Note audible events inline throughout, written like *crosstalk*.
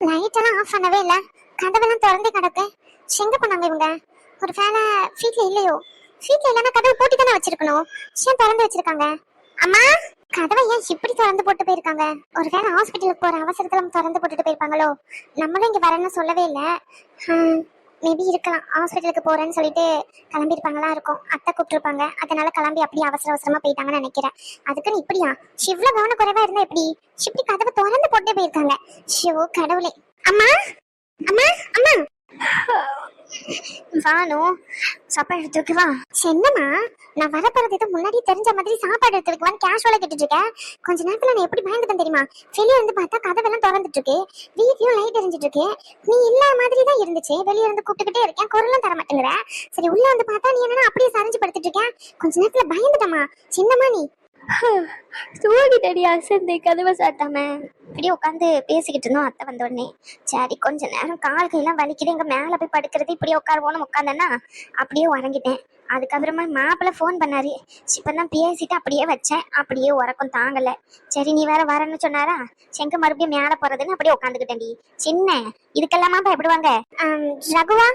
Light எல்லாம் of பண்ணவே இல்ல. கதவெல்லாம் திறந்தே கிடக்கு. எங்க பண்ணாங்க இவங்க? ஒரு வேலை வீட்ல இல்லையோ? வீட்ல இல்லைன்னா கதவை போட்டு தானே வச்சிருக்கணும். ஏன் திறந்து வச்சிருக்காங்க? அம்மா கதவை ஏன் இப்படி திறந்து போட்டு போயிருக்காங்க? ஒரு வேலை ஹாஸ்பிட்டலுக்கு போற அவசரத்துல திறந்து போட்டுட்டு போயிருப்பாங்களோ? நம்மளும் இங்க வரேன்னு சொல்லவே இல்லை. மேபி இருக்கலாம். ஹாஸ்பிட்டலுக்கு போறேன்னு சொல்லிட்டு கிளம்பியிருப்பாங்களா இருக்கும். அத்தை கூப்பிட்டுருப்பாங்க. அதனால கிளம்பி அப்படியே அவசர அவசரமா போயிட்டாங்கன்னு நினைக்கிறேன். அதுக்குன்னு இப்படியா? இவ்வளவு குறைவா இருந்தா எப்படி? இப்படி கதவை திறந்து போட்டே போயிருக்காங்க. ஷோ கடவுளே. அம்மா? அம்மா? அம்மா? வானு சாப்பாடு எடுத்துருக்கு வா. என்னம்மா? நான் வர எதுவும் முன்னாடி தெரிஞ்ச மாதிரி சாப்பாடு எடுத்து வைக்கலான்னு கேஷுவலா கேட்டுட்டு இருக்கேன் கொஞ்ச நேரத்துல நான் எப்படி பயந்துட்டேன் தெரியுமா? வெளியே இருந்து பார்த்தா கதவெல்லாம் திறந்துட்டு இருக்கு. வீட்லயும் லைட் எரிஞ்சிட்டு இருக்கு. நீ இல்லாத மாதிரி தான் இருந்துச்சு. வெளியே இருந்து கூப்பிட்டுக்கிட்டே இருக்கேன். குரலும் தர மாட்டேங்கிற சரி உள்ள வந்து பார்த்தா நீ என்னன்னா அப்படியே சரிஞ்சு படுத்துட்டு இருக்கேன் கொஞ்ச நேரத்துல பயந்துட்டமா சின்னமா நீ. *laughs* தூங்கிட்டடி அசந்து கதவை சாட்டாம இப்படியே உட்காந்து பேசிக்கிட்டு இருந்தோம் அத்தை வந்த உடனே. சரி கொஞ்ச நேரம் கால் கையெல்லாம் வலிக்குது எங்க மேல போய் படுக்கிறது இப்படியே உட்காருவோன்னு உட்காந்தேன்னா அப்படியே உறங்கிட்டேன். அதுக்கப்புறமா மாப்பிள்ள ஃபோன் பண்ணாரு. இப்பதான் பேசிட்டு அப்படியே வச்சேன் அப்படியே உறக்கம் தாங்கல. சரி நீ வேற வரேன்னு சொன்னாரா? செங்க மறுபடியும் மேல போறதுன்னு அப்படியே உட்காந்துக்கிட்டேன்டி சின்ன இதுக்கெல்லாமா பயப்படுவாங்க ரகுவா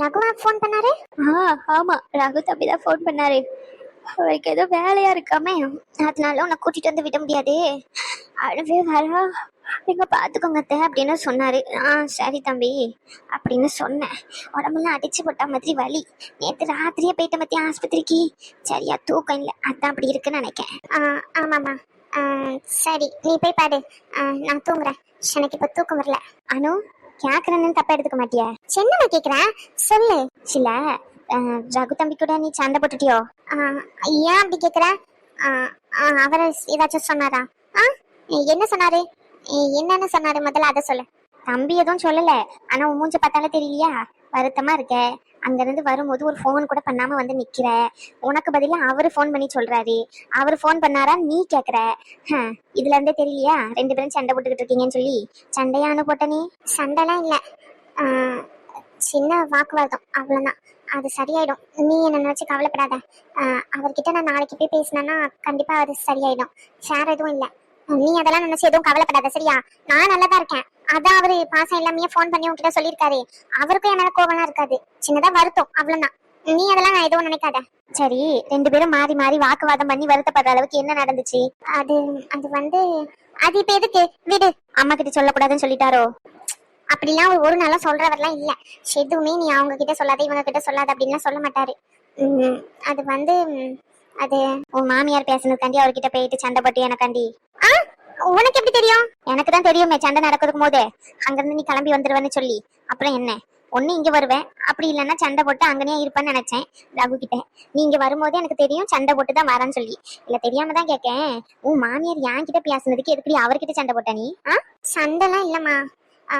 ரகுவா ஃபோன் பண்ணாரு? ஆ ஆமா ரகு தம்பி தான் ஃபோன் பண்ணாரு. அவருக்கு ஏதோ வேலையா இருக்காமே. அதனால உன்னை கூட்டிட்டு வந்து விட முடியாது. அழுவே வரா. எங்க பாத்துக்கோங்க அத்தை அப்படின்னு சொன்னாரு. ஆ சரி தம்பி அப்படின்னு சொன்னேன். உடம்பெல்லாம் அடிச்சு போட்ட மாதிரி வலி. நேற்று ராத்திரியே போயிட்ட மத்திய ஆஸ்பத்திரிக்கு. சரியா தூக்கம் இல்லை. அதான் அப்படி இருக்குன்னு நினைக்கேன் ஆ, ஆமாம்மா. ஆ, சரி நீ போய் பாடு ஆ, நான் தூங்குறேன். எனக்கு இப்ப தூக்கம் வரல. அனு கேக்குறேன்னு தப்பா எடுத்துக்க மாட்டியா? என்னம்மா கேக்குறேன் சொல்லு. சில ரகு தம்பி கூட நீ சண்டை போட்டுட்டியோ? ஏன் அப்படி கேக்குற? ஆ, ஆ, ஏதாச்சும் சொன்னாரா? ஆ என்ன சொன்னாரு? என்னன்னு சொன்னாரு? முதல்ல அதை சொல்லு. தம்பி எதுவும் சொல்லல. ஆனா உன் மூஞ்ச பார்த்தாலே தெரியலையா? வருத்தமா இருக்க. அங்கிருந்து வரும்போது ஒரு ஃபோன் கூட பண்ணாம வந்து நிக்கிற. உனக்கு பதிலாக அவரு ஃபோன் பண்ணி சொல்றாரு. அவரு ஃபோன் பண்ணாரா நீ கேக்குற. ஹம், இதுல இருந்தே தெரியலையா? ரெண்டு பேரும் சண்டை போட்டுக்கிட்டு இருக்கீங்கன்னு சொல்லி. சண்டையானு போட்ட நீ சண்டைலாம் இல்லை. சின்ன வாக்குவாதம். அவ்வளோதான் அது சரியாயிடும். நீ என்ன நினைச்சு கவலைப்படாத. அவர்கிட்ட நான் நாளைக்கு போய் பேசினேன்னா கண்டிப்பா அது சரியாயிடும். வேற எதுவும் இல்ல. நீ அதெல்லாம் நினைச்சு எதுவும் கவலைப்படாத சரியா? நான் நல்லா தான் இருக்கேன். அதான் அவரு பாசம் எல்லாமே ஃபோன் பண்ணி உன்கிட்ட சொல்லியிருக்காரு. அவருக்கும் என் மேல கோவம்லாம் இருக்காது. சின்னதா வருத்தம் அவ்வளவுதான். நீ அதெல்லாம் நான் எதுவும் நினைக்காத. சரி ரெண்டு பேரும் மாறி மாறி வாக்குவாதம் பண்ணி வருத்தப்படுற அளவுக்கு என்ன நடந்துச்சு? அது அது வந்து அது இப்ப எதுக்கு? விடு. அம்மா கிட்ட சொல்லக்கூடாதுன்னு சொல்லிட்டாரோ? அப்படிலாம் அவர் ஒரு நாளா சொல்றவர்லாம் இல்ல. எதுவுமே நீ அவங்க கிட்ட சொல்லாத இவங்க கிட்ட சொல்லாத அப்படின்லாம் சொல்ல மாட்டாரு. அது வந்து அது உன் மாமியார் பேசுனதுக்காண்டி அவர்கிட்ட போயிட்டு சண்டை போட்டு எனக்காண்டி. ஆ? உனக்கு எப்படி தெரியும்? எனக்கு தான் தெரியுமே சண்டை நடக்கிறதுக்கு போதே. அங்கிருந்து நீ கிளம்பி வந்துருவேன்னு சொல்லி. அப்புறம் என்ன? ஒண்ணு இங்க வருவேன். அப்படி இல்லைன்னா சண்டை போட்டு அங்கனே இருப்பேன்னு நினைச்சேன் ரகு கிட்ட. நீ இங்க வரும்போதே எனக்கு தெரியும் சண்டை போட்டு தான் வரேன்னு சொல்லி. இல்ல தெரியாம தான் கேட்கேன் உன் மாமியார் என் கிட்ட பேசுனதுக்கு எதுக்கு அவர்கிட்ட சண்டை போட்ட நீ? ஆ? சண்டைலாம் இல்லம்மா.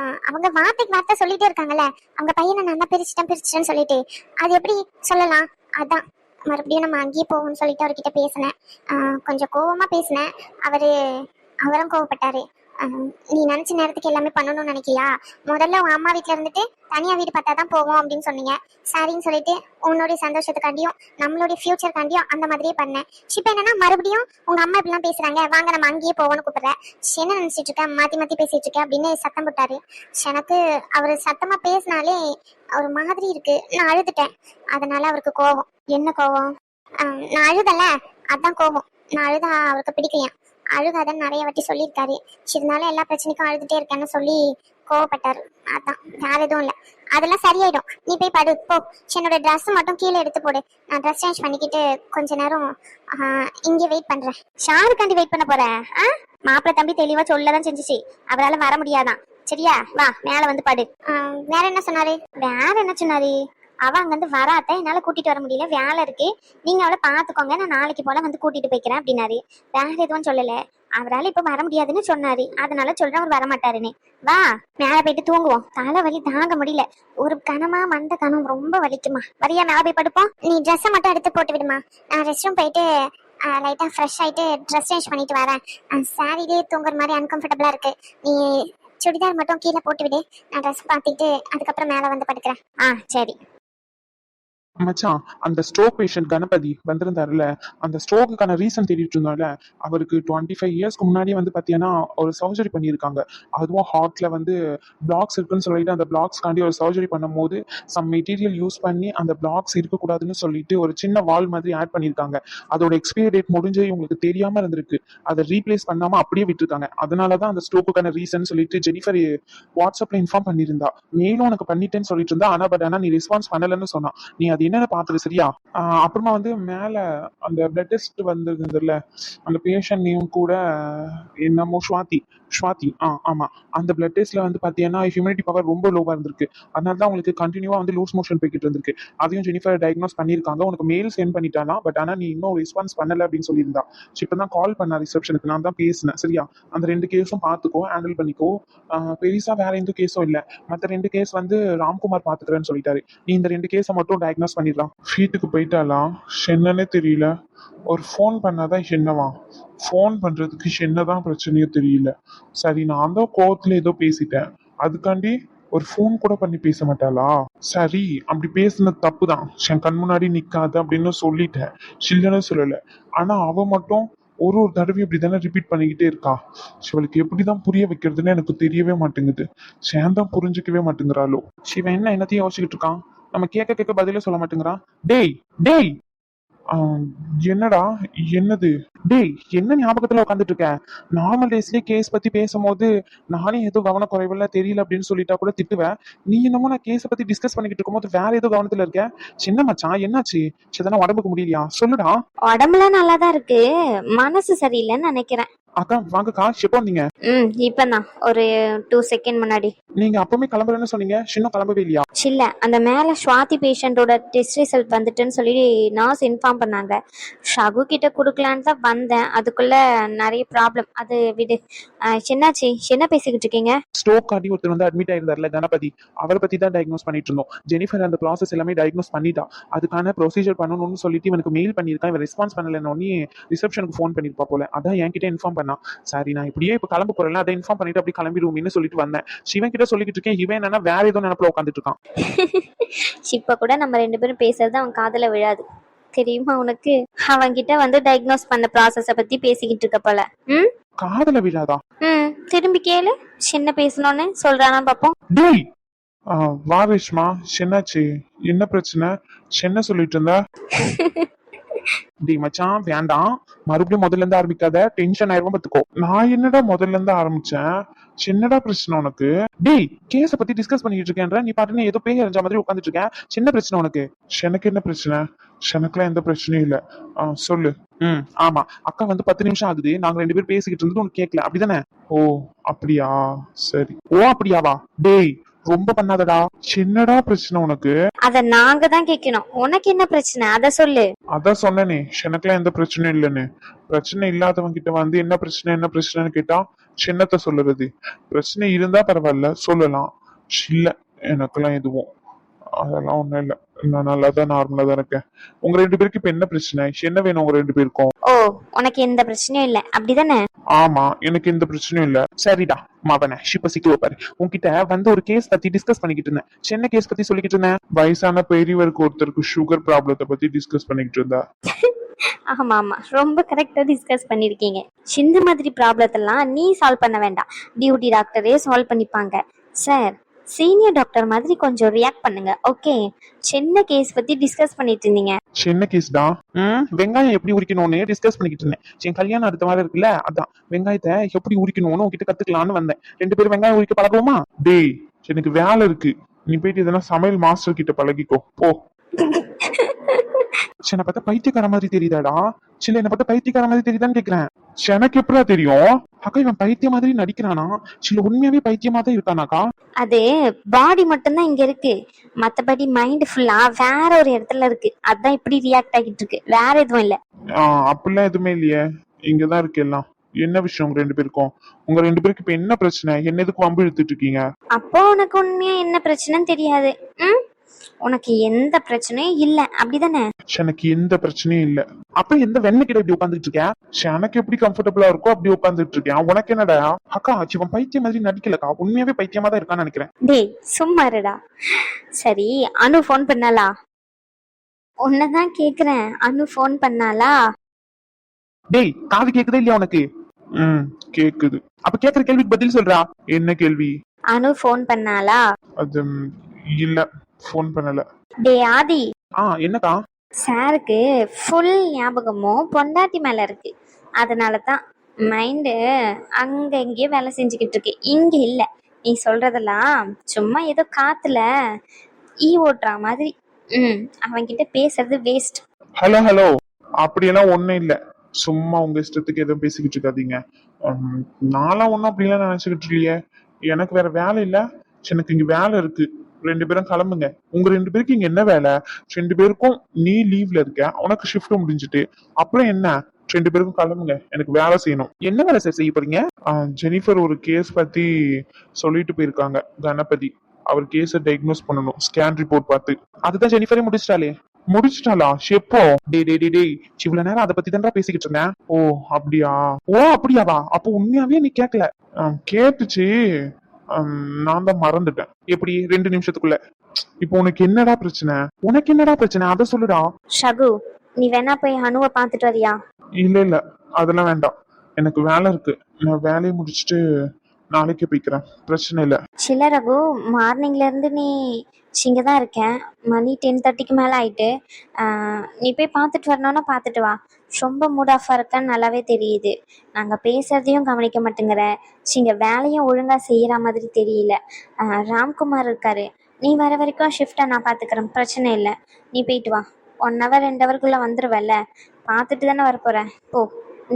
அவங்க வார்த்தைக்கு வார்த்தை சொல்லிட்டே இருக்காங்கல்ல. அவங்க பையனை நான் தான் பிரிச்சிட்டேன் பிரிச்சிட்டேன்னு சொல்லிட்டு. அது எப்படி சொல்லலாம்? அதான். மறுபடியும் நம்ம அங்கேயே போவோம்னு சொல்லிட்டு அவர்கிட்ட பேசினேன். ஆ, கொஞ்சம் கோவமாக பேசினேன். அவரு அவரும் கோவப்பட்டாரு. நீ நினைச்ச நேரத்துக்கு எல்லாமே பண்ணணும்னு நினைக்கிறியா? முதல்ல உங்க அம்மா வீட்டில் இருந்துட்டு தனியா வீடு பார்த்தா தான் போவோம் அப்படின்னு சொன்னீங்க. சரின்னு சொல்லிட்டு உன்னுடைய சந்தோஷத்துக்காண்டியும் நம்மளுடைய ஃபியூச்சருக்காண்டியும் அந்த மாதிரியே பண்ணேன். இப்போ என்னன்னா மறுபடியும் உங்க அம்மா இப்படிலாம் பேசுறாங்க. வாங்க நம்ம அங்கேயே போவோம்னு கூப்பிடுற. என்ன நினைச்சிட்டு இருக்கேன் மாத்தி மாத்தி பேசிட்டு இருக்கேன் அப்படின்னு சத்தம் போட்டாரு. எனக்கு அவர் சத்தமா பேசினாலே ஒரு மாதிரி இருக்கு. நான் அழுதுட்டேன். அதனால அவருக்கு கோவம். என்ன கோவம்? நான் அழுதல அதான் கோவம். நான் அழுதா அவருக்கு பிடிக்கலையா? அழுகாதன்னு நிறைய வாட்டி சொல்லியிருக்காரு. இருந்தாலும் எல்லா பிரச்சனைக்கும் அழுதுட்டே இருக்கேன்னு சொல்லி கோவப்பட்டார். அதான் வேற எதுவும் இல்லை. அதெல்லாம் சரியாயிடும். நீ போய் படு போ. என்னோட ட்ரெஸ் மட்டும் கீழே எடுத்து போடு. நான் ட்ரெஸ் சேஞ்ச் பண்ணிக்கிட்டு கொஞ்ச நேரம் இங்கே வெயிட் பண்றேன். ஷாருக்காண்டி வெயிட் பண்ண போற? ஆ? மாப்பிள்ளை தம்பி தெளிவா சொல்லதான் செஞ்சுச்சு. அவரால வர முடியாதான். சரியா? வா மேல வந்து படு. ஆஹ் வேற என்ன சொன்னாரு? வேற என்ன சொன்னாரு? அவ அங்க இருந்து வராத்த என்னால கூட்டிட்டு வர முடியல. வேலை இருக்கு. நீங்க அவளை பாத்துக்கோங்க நான் நாளைக்கு போல வந்து கூட்டிட்டு போய்க்கிறேன் அப்படின்னாரு. வேற எதுவும் சொல்லல. அவரால் இப்போ வர முடியாதுன்னு சொன்னாரு. அதனால சொல்றேன் அவர் வர மாட்டாருன்னு வா மேலே போயிட்டு தூங்குவோம். தலை வலி தாங்க முடியல. ஒரு கனமா மந்த கனம் ரொம்ப வலிக்குமா. வரியா மேலே போய் படுப்போம். நீ ட்ரெஸ்ஸை மட்டும் எடுத்து போட்டு விடுமா. நான் ரெஸ்ட் ரூம் போயிட்டு லைட்டாக ஃப்ரெஷ் ஆகிட்டு ட்ரெஸ் சேஞ்ச் பண்ணிட்டு வரேன். சாரிலே தூங்குற மாதிரி அன்கம்ஃபர்டபுளாக இருக்கு. நீ சுடிதார் மட்டும் கீழே போட்டு விடு. நான் ட்ரெஸ் பார்த்துட்டு அதுக்கப்புறம் மேலே வந்து படுக்கிறேன். ஆ சரி. மச்சான் அந்த ஸ்ட்ரோக் பேஷண்ட் கணபதி வந்திருந்தாருல அந்த ஸ்ட்ரோக்குக்கான ரீசன் தேடிட்டு இருந்தோம்ல அவருக்கு டுவெண்ட்டி ஃபைவ் இயர்ஸ்க்கு முன்னாடி வந்து பார்த்தீங்கன்னா ஒரு சர்ஜரி பண்ணியிருக்காங்க. அதுவும் ஹார்ட்ல வந்து பிளாக்ஸ் இருக்குன்னு சொல்லிட்டு அந்த பிளாக்ஸ்க்காண்டி ஒரு சர்ஜரி பண்ணும்போது சம் மெட்டீரியல் யூஸ் பண்ணி அந்த பிளாக்ஸ் இருக்கக்கூடாதுன்னு சொல்லிட்டு ஒரு சின்ன வால் மாதிரி ஆட் பண்ணியிருக்காங்க. அதோட எக்ஸ்பைரி டேட் முடிஞ்சு இவங்களுக்கு தெரியாம இருந்திருக்கு. அதை ரீப்ளேஸ் பண்ணாம அப்படியே விட்டுருக்காங்க. அதனால தான் அந்த ஸ்ட்ரோக்குக்கான ரீசன் சொல்லிட்டு ஜெனிஃபர் வாட்ஸ்அப்ல இன்ஃபார்ம் பண்ணியிருந்தா. மேலும் உனக்கு பண்ணிட்டேன்னு சொல்லிட்டு இருந்தா ஆனா பட் ஆனா நீ ரெஸ்பான்ஸ் பண்ணலன்னு சொன்னா நீ அது என்னன்னு பார்த்தது சரியா? அப்புறமா வந்து மேல அந்த பிளட் டெஸ்ட் வந்திருந்ததுல அந்த பேஷண்ட் நேம் கூட என்னமோ ஸ்வாதி ஸ்வாதி ஆ ஆமா. அந்த பிளட் டெஸ்ட்ல வந்து பாத்தீங்கன்னா ஹியூமினிட்டி பவர் ரொம்ப லோவா இருந்திருக்கு. அதனால தான் உங்களுக்கு கண்டினியூவா வந்து லூஸ் மோஷன் போய்கிட்டு இருந்திருக்கு. அதையும் ஜெனிஃபர் டயக்னோஸ் பண்ணியிருக்காங்க. உனக்கு மெயில் சென்ட் பண்ணிட்டானா பட் ஆனா நீ இன்னும் ரெஸ்பான்ஸ் பண்ணல அப்படின்னு சொல்லியிருந்தா. இப்போ தான் கால் பண்ண ரிசப்ஷனுக்கு நான் தான் பேசினேன். சரியா? அந்த ரெண்டு கேஸும் பார்த்துக்கோ ஹேண்டில் பண்ணிக்கோ. பெரிசா வேற எந்த கேஸும் இல்லை. மற்ற ரெண்டு கேஸ் வந்து ராம்குமார் பாத்துக்கிறேன்னு சொல்லிட்டாரு. நீ இந்த ரெண்டு கேஸை மட்டும் டயக்னோஸ் பண்ணிடலாம். வீட்டுக்கு போயிட்டாலாம் என்னன்னே தெரியல. ஒரு ஃபோன் பண்ணாதான் என்னவா? ஃபோன் பண்றதுக்கு என்னதான் பிரச்சனையோ தெரியல. சரி நான் தான் கோவத்தில் ஏதோ பேசிட்டேன். அதுக்காண்டி ஒரு ஃபோன் கூட பண்ணி பேச மாட்டாளா? சரி அப்படி பேசுனது தப்பு தான் என் கண் முன்னாடி நிக்காது அப்படின்னு சொல்லிட்டேன். சில்லன்னு சொல்லல. ஆனா அவ மட்டும் ஒரு ஒரு தடவையும் இப்படி தானே ரிப்பீட் பண்ணிக்கிட்டே இருக்கா? இவளுக்கு எப்படிதான் புரிய வைக்கிறதுன்னு எனக்கு தெரியவே மாட்டேங்குது. சேந்தம் புரிஞ்சுக்கவே மாட்டேங்கிறாளோ? சிவன் என்ன என்னத்தையும் யோசிச்சுக்கிட்டு இருக்கான்? நம்ம கேட்க கேட்க பதிலே சொல்ல மாட்டேங்கிறான். டேய் டேய்! என்னடா என்னது? டேய் என்ன ஞாபகத்துல உட்காந்துட்டு இருக்க நார்மல் டேஸ்லயே கேஸ் பத்தி பேசும்போது நானே ஏதோ கவனக்குறைவில்ல தெரியல அப்படின்னு சொல்லிட்டா கூட திட்டுவேன். நீ என்னமோ நான் கேஸை பத்தி டிஸ்கஸ் பண்ணிக்கிட்டு இருக்கும்போது வேற ஏதோ கவனத்துல இருக்க? சின்ன மச்சான் என்னாச்சு? சிதனா உடம்புக்கு முடியலையா? சொல்லுடா. உடம்புலாம் நல்லா தான் இருக்கு. மனசு சரியில்லைன்னு நினைக்கிறேன். அக்கா வாங்கக்கா எப்போ வந்தீங்க ம் இப்பதான் ஒரு டூ செகண்ட் முன்னாடி. நீங்க அப்பவுமே கிளம்புறேன்னு சொன்னீங்க. இன்னும் கிளம்பவே இல்லையா? இல்ல அந்த மேல ஸ்வாதி பேஷண்டோட டெஸ்ட் ரிசல்ட் வந்துட்டுன்னு சொல்லி நர்ஸ் இன்ஃபார்ம் பண்ணாங்க. ஷகு கிட்ட கொடுக்கலான்னு தான் வந்தேன். அதுக்குள்ள நிறைய ப்ராப்ளம் அது விடு. என்னாச்சு? என்ன பேசிக்கிட்டு இருக்கீங்க? ஸ்ட்ரோக் காட்டி ஒருத்தர் வந்து அட்மிட் ஆயிருந்தார்ல கணபதி. அவரை பத்தி தான் டயக்னோஸ் பண்ணிட்டு இருந்தோம். ஜெனிஃபர் அந்த ப்ராசஸ் எல்லாமே டயக்னோஸ் பண்ணிட்டா. அதுக்கான ப்ரொசீஜர் பண்ணணும்னு சொல்லிட்டு இவனுக்கு மெயில் பண்ணியிருக்கான் இவன் ரெஸ்பான்ஸ் பண்ணலன்னு ரிசப்ஷனுக்கு ஃபோன் பண்ணிருப்பா போல. அதான் என்கிட்ட இன்ஃபார்ம் பண்ணா. சரி நான் இப்படியே இப்போ கிளம்ப போறேன் அதை இன்ஃபார்ம் பண்ணிட்டு அப்படி கிளம்பிடுவோம்னு சொல்லிட்டு வந்தேன். சிவன் கிட்ட சொல்லிட்டு இருக்கேன். இவன் என்னன்னா வேற ஏதோ நினப்புல உட்காந்துட்டு இருக்கான். *laughs* இப்ப கூட நம்ம ரெண்டு பேரும் பேசுறது அவன் காதுல விழாது. தெரியுமா உனக்கு? அவன்கிட்ட வந்து டயக்னோஸ் பண்ண ப்ராசஸ பத்தி பேசிக்கிட்டு இருக்க போல. ம்? காதல விழாதா ம் திரும்பி கேளு. என்ன பேசணும்னு சொல்றானா பாப்போம். டேய்! வா ரேஷ்மா என்னாச்சு? என்ன பிரச்சனை? என்ன சொல்லிட்டு இருந்த? *laughs* டேய் மச்சான் வேண்டாம். மறுபடியும் முதல்ல இருந்து ஆரம்பிக்காத. டென்ஷன் ஆயிருவோம் பாத்துக்கோ. நான் என்னடா முதல்ல இருந்து ஆரம்பிச்சேன்? சின்னடா பிரச்சனை உனக்கு. டேய் கேஸ பத்தி டிஸ்கஸ் பண்ணிட்டு இருக்கேன்ற. நீ பாட்டுன்னு ஏதோ பேய் அறிஞ்ச மாதிரி உட்காந்துட்டு இருக்க சின்ன பிரச்சனை உனக்கு. எனக்கு என்ன பிரச்சனை? எனக்குலாம் எந்த பிரச்சனையும் இல்ல. ஆ, சொல்லு. ம் ஆமா. அக்கா வந்து பத்து நிமிஷம் ஆகுது. நாங்க ரெண்டு பேரும் பேசிக்கிட்டு இருந்தது உனக்கு கேட்கல அப்படிதானே? ஓ அப்படியா? சரி. ஓ அப்படியாவா? டேய் ரொம்ப பண்ணாதடா. சின்னடா பிரச்சனை உனக்கு. அத நாங்க தான் கேட்கணும் உனக்கு என்ன பிரச்சனை? அத சொல்லு. அதான் சொன்னனே. எனக்குலாம் எந்த பிரச்சனையும் இல்லைன்னு. பிரச்சனை இல்லாதவங்க கிட்ட வந்து என்ன பிரச்சனை என்ன பிரச்சனைன்னு கேட்டா சின்னத்தை சொல்லுறது. பிரச்சனை இருந்தா பரவாயில்ல சொல்லலாம். இல்ல எனக்கெல்லாம் எதுவும். அதெல்லாம் ஒண்ணும் இல்ல. நான் நல்லா தான் நார்மலா தான் இருக்கேன். உங்க ரெண்டு பேருக்கு இப்ப என்ன பிரச்சனை? என்ன வேணும் உங்க ரெண்டு பேருக்கும்? ஓ உனக்கு எந்த பிரச்சனையும் இல்ல. அப்படிதானே? ஆமா எனக்கு எந்த பிரச்சனையும் இல்ல. சரிடா மாவன ஷிப்ப சிக்குவ பாரு உன்கிட்ட வந்து ஒரு கேஸ் பத்தி டிஸ்கஸ் பண்ணிக்கிட்டு இருந்தேன். சின்ன கேஸ் பத்தி சொல்லிக்கிட்டு இருந்தேன்? வயசான பெரியவருக்கு ஒருத்தருக்கு சுகர் ப்ராப்ளத்தை பத்தி டிஸ்கஸ் பண்ணிக்கிட்டு இருந்தா? ஆமா ஆமா. ரொம்ப கரெக்டா டிஸ்கஸ் பண்ணிருக்கீங்க. இந்த மாதிரி ப்ராப்ளத்தெல்லாம் நீ சால்வ் பண்ண வேண்டாம். டியூட்டி டாக்டரே சால்வ் பண்ணிப்பாங்க. சார் சீனியர் டாக்டர் மாதிரி கொஞ்சம் ரியாக்ட் பண்ணுங்க ஓகே சின்ன கேஸ் பத்தி டிஸ்கஸ் பண்ணிட்டு இருந்தீங்க. சின்ன கேஸ்டா ம். வெங்காயம் எப்படி உரிக்கணும்னு டிஸ்கஸ் பண்ணிக்கிட்டு இருந்தேன். என் கல்யாணம் அடுத்த வாரம் இருக்குல்ல? அதான். வெங்காயத்தை எப்படி உரிக்கணும்னு உன்கிட்ட கத்துக்கலாம்னு வந்தேன். ரெண்டு பேரும் வெங்காயம் உரிக்க பழகுவோமா? டேய் எனக்கு வேலை இருக்கு. நீ போயிட்டு எதனா சமையல் மாஸ்டர் கிட்ட பழகிக்கோ. போ. சரி, என்னை பார்த்தா பைத்தியக்கார மாதிரி தெரியுதாடா? சில என்ன பார்த்தா பைத்தியக்கார மாதிரி தெரியுதான்னு கேக்குறேன். எனக்கு எப்படா தெரியும்? அக்கா இவன் பைத்திய மாதிரி நடிக்கிறானா? சில உண்மையாவே பைத்தியமா தான் இருக்கானாக்கா? அது பாடி மட்டும்தான் இங்க இருக்கு. மத்தபடி மைண்ட் ஃபுல்லா வேற ஒரு இடத்துல இருக்கு. அதான் இப்படி ரியாக்ட் ஆகிட்டு இருக்கு வேற எதுவும் இல்ல. அப்படிலாம் எதுவுமே இல்லையே. இங்கதான் இருக்கு எல்லாம். என்ன விஷயம் உங்க ரெண்டு பேருக்கும்? உங்க ரெண்டு பேருக்கு இப்ப என்ன பிரச்சனை? என்ன எதுக்கு வம்பு இழுத்துட்டு இருக்கீங்க? அப்போ உனக்கு உண்மையா என்ன பிரச்சனைன்னு தெரியாது. உனக்கு எந்த பிரச்சனையும் இல்ல. அப்படிதானே? எனக்கு எந்த பிரச்சனையும் இல்ல. அப்ப எந்த வெண்ணெய் கிட்ட இப்படி உட்காந்துட்டு இருக்கேன் எனக்கு எப்படி கம்ஃபர்டபுளா இருக்கோ அப்படி உட்காந்துட்டு இருக்கேன் உனக்கு என்னடா? அக்கா சிவன் பைத்தியம் மாதிரி நடிக்கலக்கா? உண்மையாவே பைத்தியமா தான் இருக்கான்னு நினைக்கிறேன். டேய் சும்மா இருடா. சரி அனு ஃபோன் பண்ணாளா? உன்னதான் கேக்குறேன். அனு ஃபோன் பண்ணாளா? டேய் காது கேக்குதா இல்லையா உனக்கு? ம் கேக்குது. அப்ப கேக்குற கேள்விக்கு பதில் சொல்றா. என்ன கேள்வி? அனு ஃபோன் பண்ணாளா? அது இல்ல. ஃபோன் பண்ணல. டே ஆதி. ஆ என்னக்கா? சாருக்கு ஃபுல் ஞாபகமும் பொண்டாட்டி மேல இருக்கு. அதனால தான் மைண்டு அங்க இங்கேயே வேலை செஞ்சுக்கிட்டு இருக்கு. இங்க இல்ல. நீ சொல்றதெல்லாம் சும்மா ஏதோ காத்துல ஈ ஓட்டுற மாதிரி. ம் அவன்கிட்ட பேசுறது வேஸ்ட் ஹலோ ஹலோ அப்படியெல்லாம் ஒண்ணும் இல்ல. சும்மா உங்க இஷ்டத்துக்கு எதுவும் பேசிக்கிட்டு இருக்காதீங்க. உம், நான்லாம் ஒன்றும் அப்படிலாம் நினைச்சுக்கிட்டு இல்லையே. எனக்கு வேற வேலை இல்ல. எனக்கு இங்க வேலை இருக்கு. ரெண்டு பேரும் கிளம்புங்க. உங்க ரெண்டு பேருக்கு இங்க என்ன வேலை? ரெண்டு பேருக்கும் நீ லீவ்ல இருக்க. உனக்கு ஷிஃப்ட் முடிஞ்சிட்டு. அப்புறம் என்ன? ரெண்டு பேருக்கும் கிளம்புங்க. எனக்கு வேலை செய்யணும். என்ன வேலை சார் செய்ய போறீங்க? ஜெனிஃபர் ஒரு கேஸ் பத்தி சொல்லிட்டு போயிருக்காங்க. கணபதி. அவர் கேஸை டயக்னோஸ் பண்ணணும். ஸ்கேன் ரிப்போர்ட் பார்த்து. அதுதான் ஜெனிஃபரே முடிச்சிட்டாலே முடிச்சிட்டாளா? எப்போ? டே டே டே டேய். இவ்வளவு நேரம் அதை பத்தி தான்டா பேசிக்கிட்டு இருந்தேன். ஓ அப்படியா? ஓ அப்படியாவா? அப்போ உண்மையாவே நீ கேட்கல கேட்டுச்சு. நான் தான் மறந்துட்டேன். எப்படி? ரெண்டு நிமிஷத்துக்குள்ள. இப்போ உனக்கு என்னடா பிரச்சனை? உனக்கு என்னடா பிரச்சனை? அதை சொல்லுடா. ஷகு நீ வேணா போய் அனுவை பார்த்துட்டு வரியா? இல்ல இல்ல. அதெல்லாம் வேண்டாம். எனக்கு வேலை இருக்கு. நான் வேலையை முடிச்சுட்டு நாளைக்கே போய்க்கிறேன். பிரச்சனை இல்ல. சில ரகு. மார்னிங்ல இருந்து நீ இங்க தான் இருக்கேன். மணி டென் தேர்ட்டிக்கு மேல ஆயிட்டு. ஆஹ், நீ போய் பார்த்துட்டு வரணும்னா பார்த்துட்டு வா. ரொம்ப மூட் ஆஃபா இருக்கன்னு நல்லாவே தெரியுது. நாங்க பேசுறதையும் கவனிக்க மாட்டேங்கிற. இங்க வேலையும் ஒழுங்கா செய்யற மாதிரி தெரியல. ராம்குமார் இருக்காரு. நீ வர வரைக்கும் ஷிஃப்டை நான் பார்த்துக்கிறேன் பிரச்சனை இல்லை. நீ போயிட்டு வா. ஒன் ஹவர் ரெண்டு ஹவருக்குள்ள வந்துருவல்ல. பார்த்துட்டு தானே வரப்போற. ஓ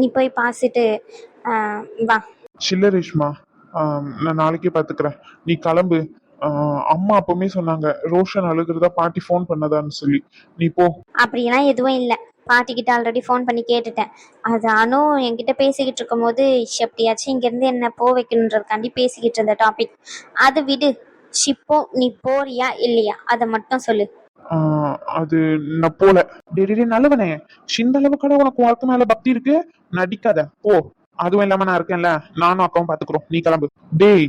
நீ போய் பார்த்துட்டு வா. சில்ல ரேஷ்மா. நான் நாளைக்கே பாத்துக்கிறேன். நீ கிளம்பு. அம்மா அப்பவுமே சொன்னாங்க ரோஷன் அழுகிறதா பாட்டி ஃபோன் பண்ணதான்னு சொல்லி. நீ போ. அப்படிலாம் எதுவும் இல்லை. பாட்டிக்கிட்ட ஆல்ரெடி ஃபோன் பண்ணி கேட்டுட்டேன். அது அனு என்கிட்ட பேசிக்கிட்டு இருக்கும்போது எப்படியாச்சும் இங்கேருந்து என்ன போ வைக்கணுன்றதுக்காண்டி பேசிக்கிட்டு இருந்த டாபிக் அது விடு. ஷிப்போ நீ போறியா இல்லையா? அதை மட்டும் சொல்லு. ஆஹ், அது நான் போல. டேய் நல்லவனே. சின்ன அளவுக்கு உனக்கு வாழ்க்கை மேல பக்தி இருக்கு? நடிக்காத. போ. அதுவும் இல்லாம நான் இருக்கேன்ல. நானும் அக்காவும் பாத்துக்கிறோம். நீ கிளம்பு. டேய்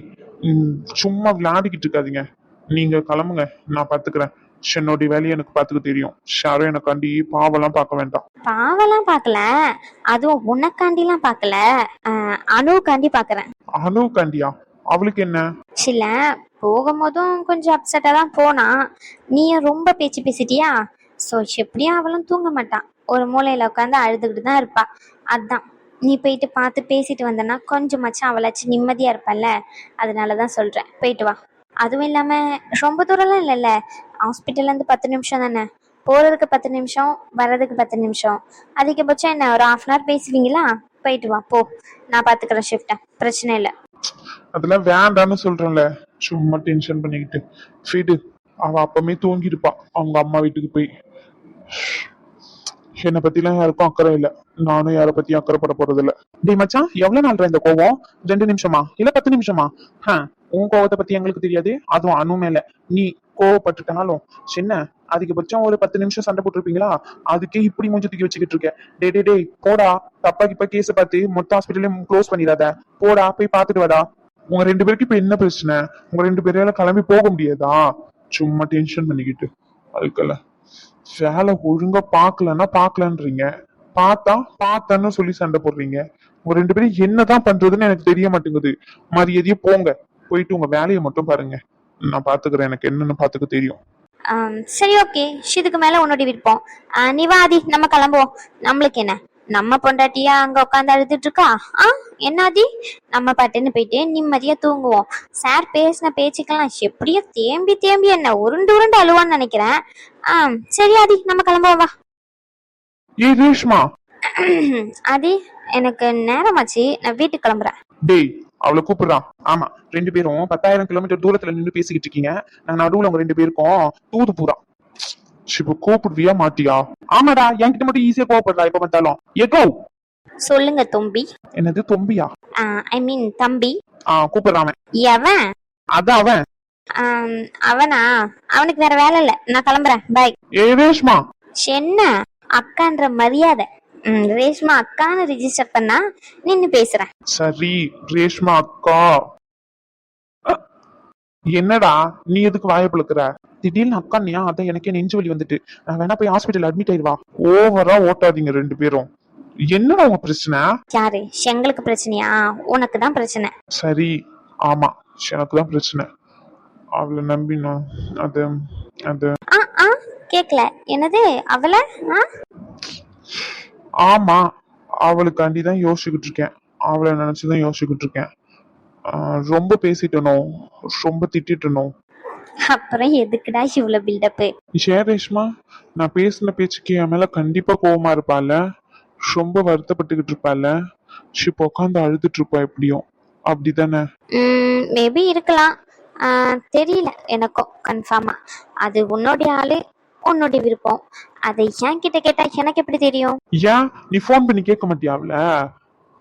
சும்மா விளையாடிக்கிட்டு இருக்காதீங்க. நீங்க கிளம்புங்க. நான் பாத்துக்கிறேன். என்னுடைய வேலையை எனக்கு பாத்துக்க தெரியும். ஷாரும் எனக்காண்டி பாவெல்லாம் பார்க்க வேண்டாம். பாவெல்லாம் பார்க்கல. அதுவும் உனக்காண்டிலாம் பார்க்கல. ஆஹ், அனுவுக்காண்டி பார்க்குறேன். அனுக்காண்டியா அவளுக்கு என்ன? சில போகும்போதும் கொஞ்சம் அப்செட்டாக தான் போனான் நீயும் ரொம்ப பேச்சு பேசிட்டியா? ஸோ எப்படியும் அவளும் தூங்க மாட்டான் ஒரு மூலையில் உட்காந்து அழுதுகிட்டு தான் இருப்பா. அதான். நீ போயிட்டு பார்த்து பேசிட்டு வந்தனா கொஞ்சமாச்சும் அவளாச்சும் நிம்மதியாக இருப்பல்ல. அதனால தான் சொல்கிறேன் போயிட்டு வா. அதுவும் இல்லாமல் ரொம்ப தூரம்லாம் இல்லைல்ல. ஹாஸ்பிட்டல்லேருந்து பத்து நிமிஷம் தானே? போகிறதுக்கு பத்து நிமிஷம் வர்றதுக்கு பத்து நிமிஷம். அதிகபட்சம் என்ன ஒரு ஹாஃப் அன் ஹவர் பேசுவீங்களா? போயிட்டு வா போ. நான் பார்த்துக்கிறேன் ஷிஃப்ட்டை பிரச்சனை இல்லை. அதெல்லாம் வேண்டாம்னு சொல்றேன்ல. சும்மா டென்ஷன் பண்ணிக்கிட்டு. ஃபீடு அவ அப்பமே தூங்கிருப்பா அவங்க அம்மா வீட்டுக்கு போய். என்னை பத்திலாம் யாருக்கும் அக்கறை இல்ல. நானும் யாரை பத்தியும் அக்கறைப்பட போறது இல்ல டேய் மச்சான் எவ்வளவு நாள் இந்த கோவம்? ரெண்டு நிமிஷமா? இல்ல பத்து நிமிஷமா? ஹ உன் கோவத்தை பத்தி எங்களுக்கு தெரியாது. அதுவும் அணு மேல. நீ கோவப்பட்டுட்டாலும் சின்ன அதிகபட்சம் ஒரு பத்து நிமிஷம் சண்டை போட்டிருப்பீங்களா? அதுக்கே இப்படி மூஞ்சி தூக்கி வச்சுக்கிட்டு இருக்க. டே டே டேய் போடா. தப்பா இப்ப கேஸ பார்த்து மொத்த ஹாஸ்பிட்டலையும் க்ளோஸ் பண்ணிடாத. போடா போய் பார்த்துட்டு வாடா. உங்க ரெண்டு பேருக்கு இப்ப என்ன பிரச்சனை? உங்க ரெண்டு பேரால கிளம்பி போக முடியாதா? சும்மா டென்ஷன் பண்ணிக்கிட்டு. அதுக்கல்ல வேலை ஒழுங்கா பாக்கலன்னா பாக்கலன்றீங்க பார்த்தா பார்த்தான்னு சொல்லி சண்டை போடுறீங்க. உங்க ரெண்டு பேரும் என்னதான் பண்றதுன்னு எனக்கு தெரிய மாட்டேங்குது. மரியாதையே போங்க. போயிட்டு உங்க வேலையை மட்டும் பாருங்க. நான் பாத்துக்கிறேன். எனக்கு என்னன்னு பாத்துக்க தெரியும். சரி ஓகே. இதுக்கு மேல உன்னோட விருப்பம். நீ வா ஆதி நம்ம கிளம்புவோம். நம்மளுக்கு என்ன? நம்ம பொண்டாட்டியா அங்க உட்காந்து அழுதுட்டு இருக்கா ஆ என்ன ஆதி நம்ம பாட்டுன்னு போயிட்டு நிம்மதியா தூங்குவோம். சார் பேசின பேச்சுக்கெல்லாம் எப்படியோ தேம்பி தேம்பி என்ன உருண்டு உருண்டு அழுவான்னு நினைக்கிறேன். ஆ சரி ஆதி நம்ம கிளம்புவோம் வா. ஏ ரேஷ்மா. ஆதி எனக்கு நேரமாச்சு. நான் வீட்டுக்கு கிளம்புறேன். டேய் அவளை கூப்பிடுறான். ஆமா ரெண்டு பேரும் பத்தாயிரம் கிலோமீட்டர் தூரத்துல நின்று பேசிக்கிட்டு இருக்கீங்க. நான் நடுவுல உங்க ரெண்டு பேருக்கும் தூது பூரா. இப்ப கூப்பிடுவியா மாட்டியா? ஆமாடா என்கிட்ட மட்டும் ஈஸியா கோவப்படுறா எப்ப பார்த்தாலும். எகோ சொல்லுங்க தொம்பி. என்னது தொம்பியா? ஐ மீன் தம்பி. ஆ கூப்பிடுறான் அவன். எவன் அதான் அவன். அவனா? அவனுக்கு வேற வேலை இல்ல. நான் கிளம்புறேன். பாய் ஏ ரேஷ்மா! என்ன? அக்கான்ற மரியாதை. ரேஷ்மா அக்கான்னு ரிஜிஸ்டர் பண்ணா நின்னு பேசுறேன். சரி ரேஷ்மா அக்கா. என்னடா நீ எதுக்கு வாயை பிளக்குற? திடீர்னு அக்கானியா அதான் எனக்கே நெஞ்சு வலி வந்துட்டு. நான் வேணா போய் ஹாஸ்பிட்டல் அட்மிட் ஆயிடுவா. ஓவரா ஓட்டாதீங்க ரெண்டு பேரும். என்னடா உங்க பிரச்சனை? யாரு? எங்களுக்கு பிரச்சனையா? உனக்கு தான் பிரச்சனை. சரி ஆமா எனக்கு தான் பிரச்சனை. அவளை நம்பினா அது அது ஆ ஆ கேட்கல என்னது? அவளை? ஆ? ஆமா அவளுக்காண்டி தான் யோசிச்சுக்கிட்டு இருக்கேன் அவளை நினைச்சுதான் யோசிச்சுக்கிட்டு இருக்கேன் ரொம்ப பேசிட்டனோ ரொம்ப திட்டிட்டனோ. அப்புறம் எதுக்குடா இவ்வளவு பில்டப்பு ஏன் ரேஷ்மா நான் பேசின பேச்சுக்கு என் மேல கண்டிப்பா கோவமா இருப்பால ரொம்ப வருத்தப்பட்டுக்கிட்டு இருப்பால இப்போ உட்காந்து அழுதுட்டு இருப்பா எப்படியும் அப்படிதானே. மேபி இருக்கலாம். தெரியல எனக்கும் கன்ஃபார்மா அது உன்னுடைய ஆளு. உன்னுடைய விருப்பம். அதை என் கிட்ட கேட்டா எனக்கு எப்படி தெரியும்? ஏன்? நீ ஃபோன் பண்ணி கேட்க மாட்டியாவில?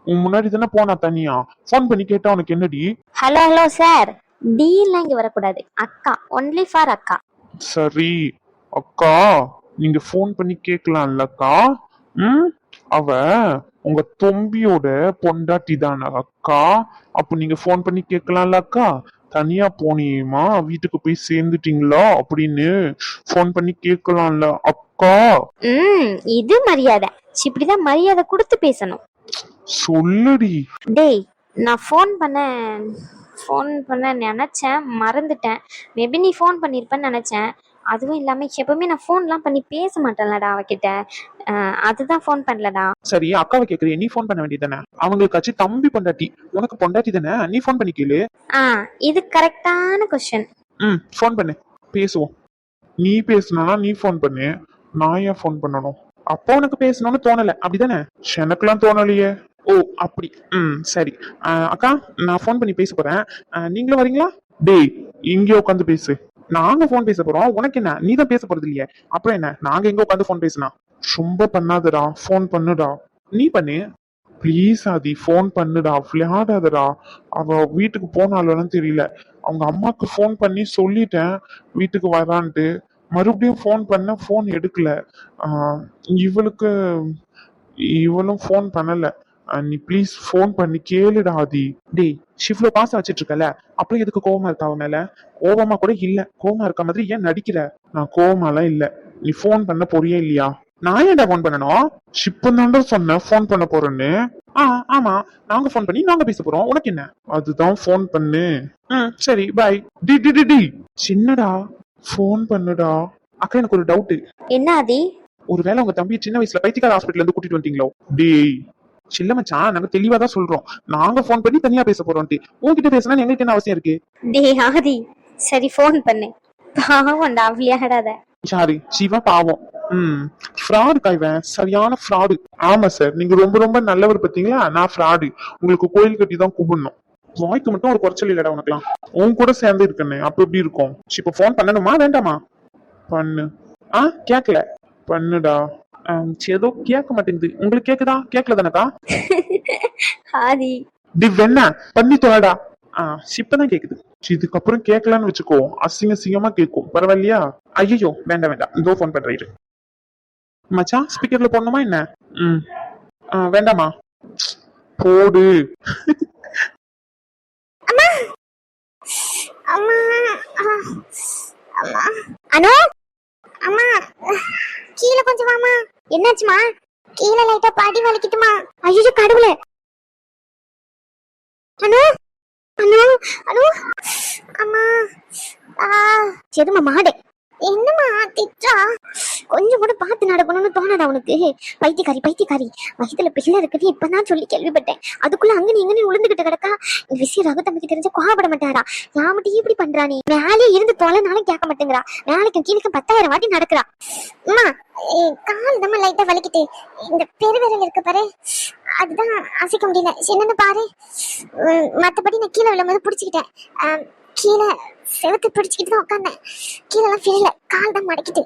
உன் முன்னாடி தானே போனா தனியா? ஃபோன் பண்ணி கேட்டா உனக்கு என்னடி? ஹலோ ஹலோ சார் டீல்லாம் இங்க வரக்கூடாது. அக்கா ஒன்லி ஃபார் அக்கா. சரி. அக்கா நீங்க ஃபோன் பண்ணி கேட்கலாம்லக்கா ம்? அவ உங்க தொம்பியோட பொண்டாட்டி தானே அக்கா? அப்ப நீங்க ஃபோன் பண்ணி கேட்கலாம்ல அக்கா? தனியா போனியேமா வீட்டுக்கு போய் சேர்ந்துட்டீங்களா அப்படின்னு ஃபோன் பண்ணி கேட்கலாம்ல. அக்கா! ம் இது மரியாதை. இப்படிதான் மரியாதை கொடுத்து பேசணும். சொல்லுடி. டேய் நான் ஃபோன் பண்ண ஃபோன் பண்ண நினச்சேன் மறந்துட்டேன். மேபி நீ ஃபோன் பண்ணியிருப்பேன்னு நினச்சேன். அதுவும் இல்லாமல் எப்பவுமே நான் ஃபோன்லாம் பண்ணி பேச மாட்டேன்லடா அவகிட்ட அதுதான் ஃபோன் பண்ணலடா. சரி அக்காவை கேக்குறிய நீ ஃபோன் பண்ண வேண்டியதானே அவங்களுக்காச்சு தம்பி பொண்டாட்டி. உனக்கு பொண்டாட்டி தானே? நீ ஃபோன் பண்ணி கேளு. ஆ இது கரெக்டான கொஷின் ம் ஃபோன் பண்ணு. பேசுவோம். நீ பேசுனா நீ ஃபோன் பண்ணு. நான் ஏன் ஃபோன் பண்ணணும்? அப்போ உனக்கு பேசணும்னு தோணல. அப்படிதானே? எனக்குலாம் தோணலையே. ஓ அப்படி. ம் சரி. அக்கா நான் ஃபோன் பண்ணி பேச போறேன். நீங்களும் வரீங்களா? டேய் இங்கே உட்காந்து பேசு. நாங்க ஃபோன் பேச போறோம். உனக்கு என்ன? நீ தான் பேச போறது இல்லையே. அப்புறம் என்ன? நாங்க எங்க உட்காந்து ஃபோன் பேசினா? ரொம்ப பண்ணாதடா. ஃபோன் பண்ணுடா. நீ பண்ணு. ப்ளீஸ் ஆதி ஃபோன் பண்ணுடா. விளையாடாதடா. அவ வீட்டுக்கு போனாலும் தெரியல. அவங்க அம்மாக்கு ஃபோன் பண்ணி சொல்லிட்டேன். வீட்டுக்கு வரான்ட்டு. மறுபடியும் ஃபோன் பண்ண ஃபோன் எடுக்கல. இவளுக்கு இவளும் ஃபோன் பண்ணல. நீ ப்ளீஸ் ஃபோன் பண்ணி கேளுடா ஆதி. டேய் ஷிவ்ல பாசம் வச்சிட்டு இருக்கல அப்புறம் எதுக்கு கோவமா இருக்கா அவன் மேல? கோவமா கூட இல்ல. கோவமா இருக்க மாதிரி ஏன் நடிக்கிற? நான் கோவமாலாம் இல்ல. நீ ஃபோன் பண்ண போறியே இல்லையா? நான் ஏன்டா ஃபோன் பண்ணணும்? ஷிப்பன் தாண்டா சொன்னேன். ஃபோன் பண்ண போறேன்னு. ஆ ஆமா. நாங்க ஃபோன் பண்ணி நாங்க பேச போறோம். உனக்கு என்ன? அதுதான் ஃபோன் பண்ணு. ம் சரி பாய் டி டி டி டி. சின்னடா ஃபோன் பண்ணுடா. அக்கா எனக்கு ஒரு டவுட் என்ன ஆதி? ஒருவேளை உங்க தம்பி சின்ன வயசுல பைத்தியக்கார ஹாஸ்பிட்டல் இருந்து கூட்டிட்டு வந்துட்டீங்களோ? டேய். சில்ல மச்சான் நாங்க தெளிவா தான் சொல்றோம். நாங்க ஃபோன் பண்ணி தனியா பேச போறோம்ட்டு உன்கிட்ட பேசினா எங்களுக்கு என்ன அவசியம் இருக்கு? டேய் ஆதி. சரி ஃபோன் பண்ணு. பாவம்டா விளையாடாத சாரி சிவா பாவம். ம். ஃப்ராடு இவன்? சரியான ஃப்ராடு ஆமா சார் நீங்க ரொம்ப ரொம்ப நல்லவர் பாத்தீங்களா? நான் ஃப்ராடு உங்களுக்கு கோயில் கட்டி தான் கூப்பிடணும் வாய்க்கு மட்டும் ஒரு குறைச்சல் இல்லடா உனக்குலாம் உன் கூட சேர்ந்து இருக்கனே அப்ப எப்படி இருக்கும்? இப்ப ஃபோன் பண்ணணுமா? வேண்டாமா? பண்ணு. ஆ கேட்கல பண்ணுடா. ஏதோ கேட்க மாட்டேங்குது. உங்களுக்கு கேக்குதா? கேட்கல தானக்கா? ஆதி டி வெண்ண பண்ணி தொலைடா. ஆ இப்பதான் கேக்குது. இதுக்கப்புறம் கேட்கலான்னு வச்சுக்கோ அசிங்க அசிங்கமா கேட்கும் பரவாயில்லையா? ஐயோ வேண்டாம் வேண்டாம். இதோ ஃபோன் பண்றேன் இரு. மச்சான் ஸ்பீக்கர்ல போடணுமா என்ன? ம். வேண்டாமா? போடு. அம்மா. ஆ, அம்மா. அனு? அம்மா கீழே கொஞ்சம் வாமா என்னாச்சுமா? கீழே லைட்டா பாடி வலிக்குதுமா. ஐயோ கடவுளே. அனு அனு அனு. அம்மா. ஆ செதுமா மாடே என்னம்மா திட்டா கொஞ்சம் கூட பார்த்து நடக்கணும்னு தோணாதா உனக்கு? பைத்தியக்காரி பைத்தியக்காரி. வயித்துல பிள்ளை இருக்குன்னு இப்பதான் சொல்லி கேள்விப்பட்டேன். அதுக்குள்ள அங்க நீ இங்க உளுந்துகிட்டு கிடக்கா. இந்த விஷயம் ரகு தம்பிக்கு தெரிஞ்ச கோவப்பட மாட்டாரா? யாமட்டி இப்படி பண்றா நீ மேலே இருந்து தொலைனாலும் கேட்க மாட்டேங்கிறா. வேலைக்கும் கீழக்கும் பத்தாயிரம் வாட்டி நடக்கிறா. அம்மா ஏய், கால் நம்ம லைட்டா வலிக்கிட்டு இந்த பெருவிரல் இருக்கு பாரு. அதுதான் அசைக்க முடியல. என்னன்னு பாரு. மத்தபடி நான் கீழே விழும்போது பிடிச்சிக்கிட்டேன். கீழே செவத்து பிடிச்சிக்கிட்டு தான் உட்காந்தேன் கீழெல்லாம் ஃபீல கால் தான் மடக்கிட்டு.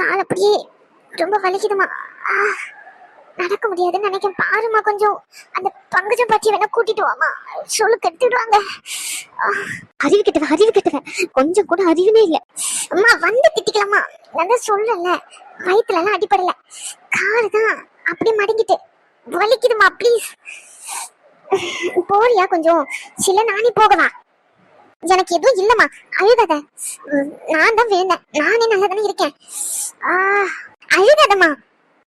கால் அப்படியே ரொம்ப வலிக்குதுமா ஆ, நடக்க முடியாதுன்னு நினைக்கிறேன். பாருமா கொஞ்சம். அந்த பங்கஜம் பற்றி வேணா கூட்டிட்டு வாமா சொல்லு கெடுத்துடுவாங்க. அறிவு கெட்டவ அறிவு கெட்டவ கொஞ்சம் கூட அறிவுனே இல்லை. அம்மா வந்து திட்டிக்கலாமா நான் தான் சொல்லல. வயிற்றுல எல்லாம் அடிப்படல காலு தான் அப்படியே மடங்கிட்டு. வலிக்குதுமா ப்ளீஸ் போறியா கொஞ்சம்? சில நானே போகலாம் எனக்கு எதுவும் இல்லம்மா. அழுகாத. நான் தான் விழுந்தேன். நானே நல்லா தானே இருக்கேன் அழுகாதம்மா.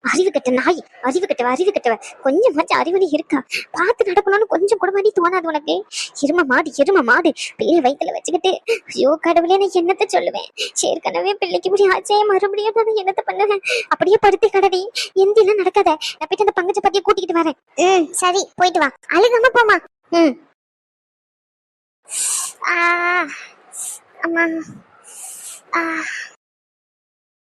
அறிவு கட்ட நாய் அறிவு கட்டவ அறிவு கட்டவ. கொஞ்சமாச்சும் அறிவுனே இருக்கா. பார்த்து நடக்கணும்னு கொஞ்சம் கூட மாதிரி தோணாது உனக்கு. எரும மாடு எரும மாடு. பிள்ளை வயித்துல வச்சுக்கிட்டு ஐயோ கடவுளே நான் என்னத்த சொல்லுவேன்? ஏற்கனவே பிள்ளைக்கு இப்படி ஆச்சே மறுபடியும் நான் என்னத்த பண்ணுவேன்? அப்படியே படுத்து கடடி. எந்திலாம் நடக்காத. நான் போயிட்டு அந்த பங்கஜ பத்திய கூட்டிக்கிட்டு வரேன். ம் சரி போயிட்டு வா. அழுகாம போமா ம். ஆ அம்மா ஆ